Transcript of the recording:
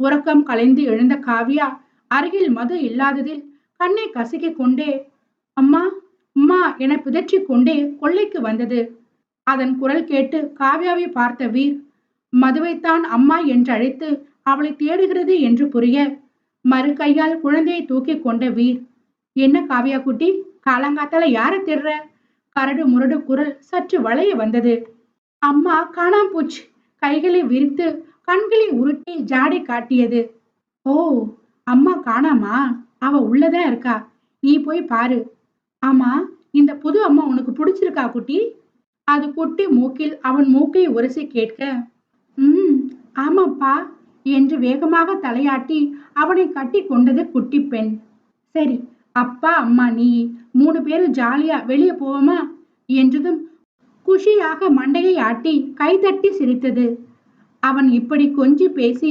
உறக்கம் கலைந்து எழுந்த காவியா அருகில் மது இல்லாததில் கண்ணை கசக்கிக் கொண்டே அம்மா அம்மா என பிதற்றிக் கொண்டே கொள்ளைக்கு வந்தது. அதன் குரல் கேட்டு காவியாவை பார்த்த வீர் மதுவைத்தான் அம்மா என்று அழைத்து அவளை தேடுகிறது என்று புரிய மறு கையால் குழந்தையை தூக்கி கொண்ட வீர் என்ன காவியா குட்டி காலங்காத்தால யார தேடுற? கரடு முரடு குரல் சற்று வளைய வந்தது. அம்மா காணாம போச்சு. கைகளை விரித்து கண்களை உருட்டி ஜாடை காட்டியது. ஓ அம்மா காணாமா? அவ உள்ளதான் இருக்கா? நீ போய் பாரு. ஆமா இந்த புது அம்மா உனக்கு பிடிச்சிருக்கா குட்டி? அது குட்டி மூக்கில் அவன் மூக்கை உரசி கேட்க ம் ஆமாப்பா என்று வேகமாக தலையாட்டி அவனை கட்டி கொண்டது குட்டி பெண். சரி அப்பா அம்மா நீ மூணு பேரும் ஜாலியா வெளியே போவோமா? என்றதும் குஷியாக மண்டையை ஆட்டி கைதட்டி சிரித்தது. அவன் இப்படி கொஞ்சி பேசி